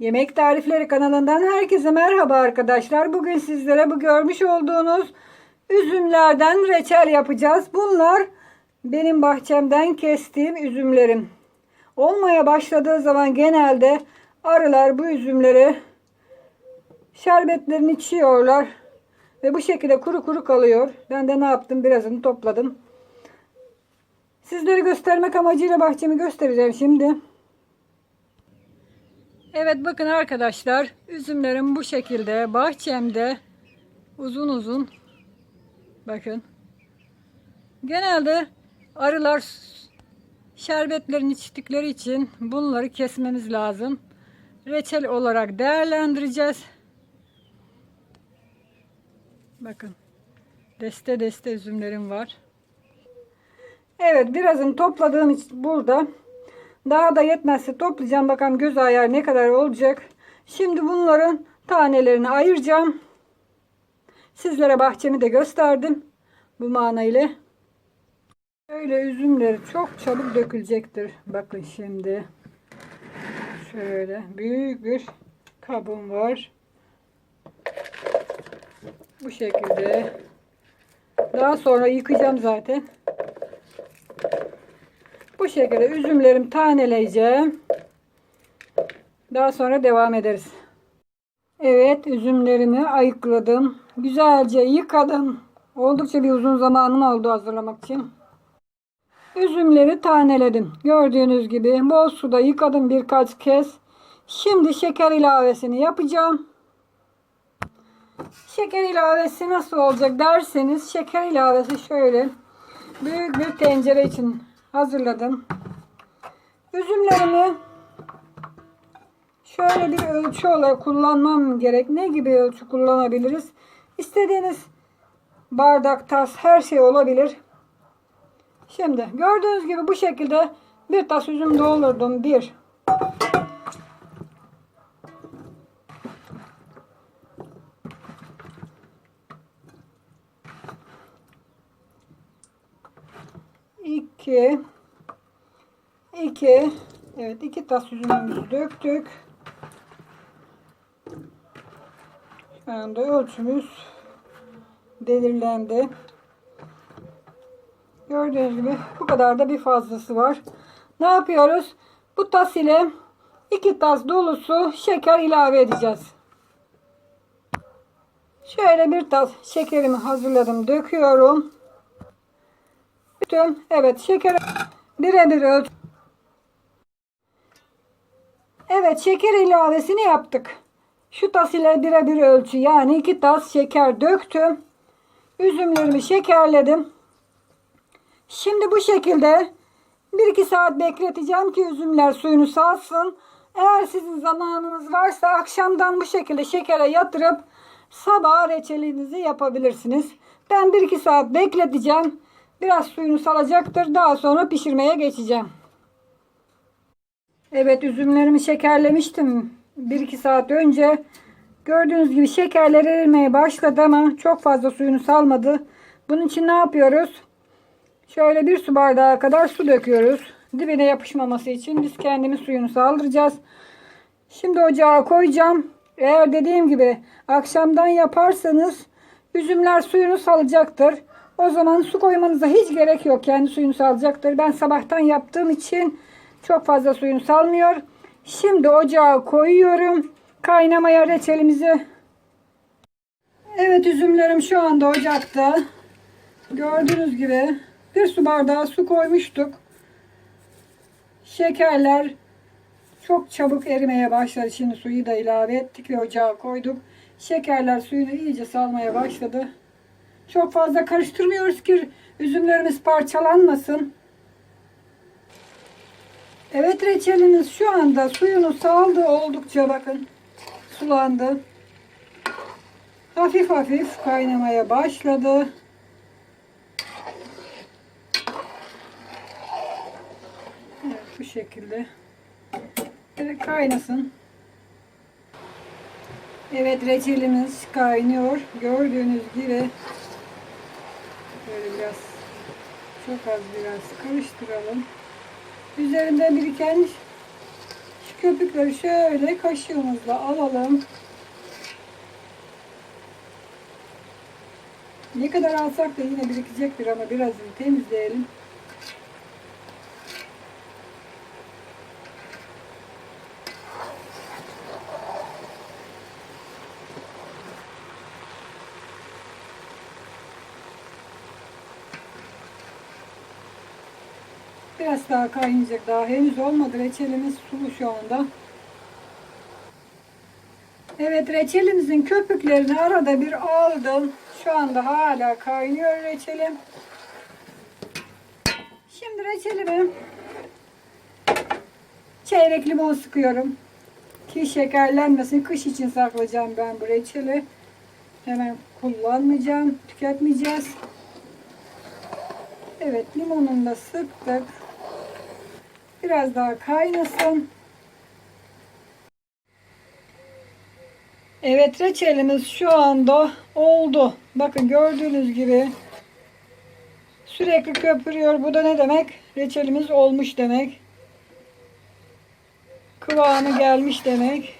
Yemek Tarifleri kanalından herkese merhaba arkadaşlar. Bugün sizlere bu görmüş olduğunuz üzümlerden reçel yapacağız. Bunlar benim bahçemden kestiğim üzümlerim. Olmaya başladığı zaman genelde arılar bu üzümleri şerbetlerini içiyorlar. Ve bu şekilde kuru kuru kalıyor. Ben de ne yaptım? Birazını topladım. Sizlere göstermek amacıyla bahçemi göstereceğim şimdi. Evet bakın arkadaşlar üzümlerim bu şekilde bahçemde uzun uzun bakın. Genelde arılar şerbetlerini içtikleri için bunları kesmemiz lazım. Reçel olarak değerlendireceğiz. Bakın deste deste üzümlerim var. Evet birazını topladığım burada daha da yetmezse toplayacağım. Bakalım göz ayar ne kadar olacak. Şimdi bunların tanelerini ayıracağım. Sizlere bahçemi de gösterdim. Bu manayla. Şöyle üzümleri çok çabuk dökülecektir. Bakın şimdi. Şöyle büyük bir kabım var. Bu şekilde. Daha sonra yıkayacağım zaten. Bu şekilde üzümlerimi taneleyeceğim. Daha sonra devam ederiz. Evet üzümlerimi ayıkladım. Güzelce yıkadım. Oldukça bir uzun zamanım oldu hazırlamak için. Üzümleri taneledim. Gördüğünüz gibi bol suda yıkadım birkaç kez. Şimdi şeker ilavesini yapacağım. Şeker ilavesi nasıl olacak derseniz şeker ilavesi şöyle büyük bir tencere için hazırladım. Üzümlerimi şöyle bir ölçü olarak kullanmam gerek. Ne gibi ölçü kullanabiliriz? İstediğiniz bardak, tas her şey olabilir. Şimdi gördüğünüz gibi bu şekilde bir tas üzüm doldurdum. Bir. İki. İki. Evet iki tas üzümümüzü döktük. Şu anda ölçümüz belirlendi. Gördüğünüz gibi bu kadar da bir fazlası var. Ne yapıyoruz? Bu tas ile iki tas dolusu şeker ilave edeceğiz. Şöyle bir tas şekerimi hazırladım. Döküyorum. Bütün evet şeker birebir ölçü. Evet şeker ilavesini yaptık. Şu tas ile birebir ölçü yani iki tas şeker döktüm. Üzümlerimi şekerledim. Şimdi bu şekilde 1-2 saat bekleteceğim ki üzümler suyunu salsın. Eğer sizin zamanınız varsa akşamdan bu şekilde şekere yatırıp sabah reçelinizi yapabilirsiniz. Ben 1-2 saat bekleteceğim. Biraz suyunu salacaktır. Daha sonra pişirmeye geçeceğim. Evet üzümlerimi şekerlemiştim. 1-2 saat önce. Gördüğünüz gibi şekerler erimeye başladı ama çok fazla suyunu salmadı. Bunun için ne yapıyoruz? Şöyle bir su bardağı kadar su döküyoruz. Dibine yapışmaması için biz kendimiz suyunu saldıracağız. Şimdi ocağa koyacağım. Eğer dediğim gibi akşamdan yaparsanız üzümler suyunu salacaktır. O zaman su koymanıza hiç gerek yok. Kendi suyunu salacaktır. Ben sabahtan yaptığım için çok fazla suyunu salmıyor. Şimdi ocağa koyuyorum. Kaynamaya reçelimizi. Evet üzümlerim şu anda ocakta. Gördüğünüz gibi bir su bardağı su koymuştuk. Şekerler çok çabuk erimeye başladı. Şimdi suyu da ilave ettik ve ocağa koyduk. Şekerler suyunu iyice salmaya başladı. Çok fazla karıştırmıyoruz ki üzümlerimiz parçalanmasın. Evet reçelimiz şu anda suyunu saldı oldukça bakın. Sulandı. Hafif hafif kaynamaya başladı. Evet bu şekilde. Evet kaynasın. Evet reçelimiz kaynıyor. Gördüğünüz gibi böyle biraz çok az biraz karıştıralım. Üzerinde biriken Köpükleri şöyle kaşığımızla alalım. Ne kadar alsak da yine birikecektir ama birazını temizleyelim. Biraz daha kaynayacak. Daha henüz olmadı. Reçelimiz sulu şu anda. Evet reçelimizin köpüklerini arada bir aldım. Şu anda hala kaynıyor reçelim. Şimdi reçelimi çeyrek limon sıkıyorum. Ki şekerlenmesin. Kış için saklayacağım ben bu reçeli. Hemen kullanmayacağım. Tüketmeyeceğiz. Evet limonunu da sıktık. Biraz daha kaynasın. Evet reçelimiz şu anda oldu. Bakın gördüğünüz gibi sürekli köpürüyor. Bu da ne demek? Reçelimiz olmuş demek. Kıvamı gelmiş demek.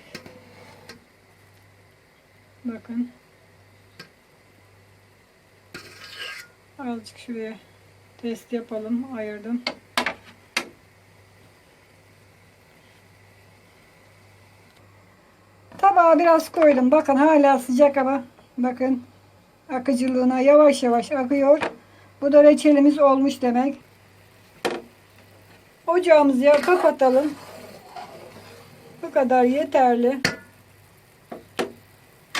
Bakın. Azıcık şuraya test yapalım. Ayırdım. Tabağa biraz koydum. Bakın hala sıcak ama bakın akıcılığına yavaş yavaş akıyor. Bu da reçelimiz olmuş demek. Ocağımızı ya kapatalım. Bu kadar yeterli.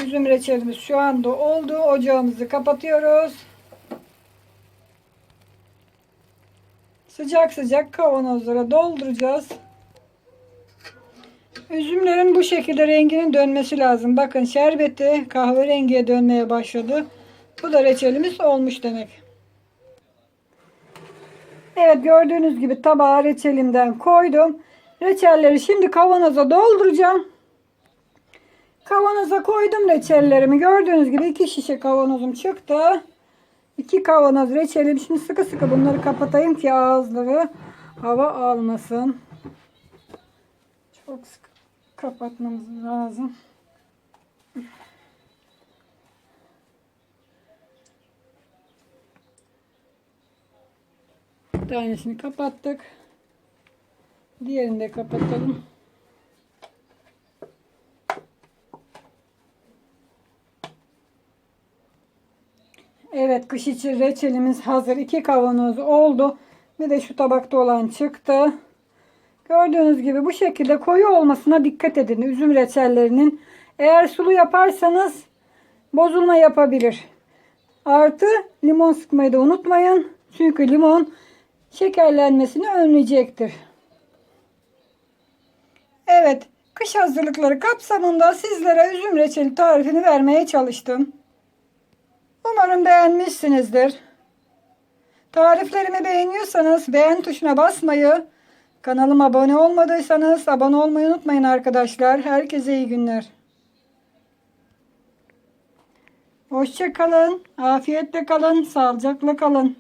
Üzüm reçelimiz şu anda oldu. Ocağımızı kapatıyoruz. Sıcak sıcak kavanozlara dolduracağız. Üzümlerin bu şekilde renginin dönmesi lazım. Bakın şerbeti kahverengiye dönmeye başladı. Bu da reçelimiz olmuş demek. Evet gördüğünüz gibi tabağa reçelimden koydum. Reçelleri şimdi kavanoza dolduracağım. Kavanoza koydum reçellerimi. Gördüğünüz gibi iki şişe kavanozum çıktı. İki kavanoz reçelim. Şimdi sıkı sıkı bunları kapatayım ki ağızları hava almasın. Kapatmamız lazım. Bir tanesini kapattık. Diğerini de kapatalım. Evet kış için reçelimiz hazır. İki kavanoz oldu. Bir de şu tabakta olan çıktı. Gördüğünüz gibi bu şekilde koyu olmasına dikkat edin. Üzüm reçellerinin. Eğer sulu yaparsanız bozulma yapabilir. Artı limon sıkmayı da unutmayın. Çünkü limon şekerlenmesini önleyecektir. Evet, kış hazırlıkları kapsamında sizlere üzüm reçeli tarifini vermeye çalıştım. Umarım beğenmişsinizdir. Tariflerimi beğeniyorsanız beğen tuşuna basmayı, kanalıma abone olmadıysanız abone olmayı unutmayın arkadaşlar. Herkese iyi günler. Hoşça kalın, afiyetle kalın, sağlıcakla kalın.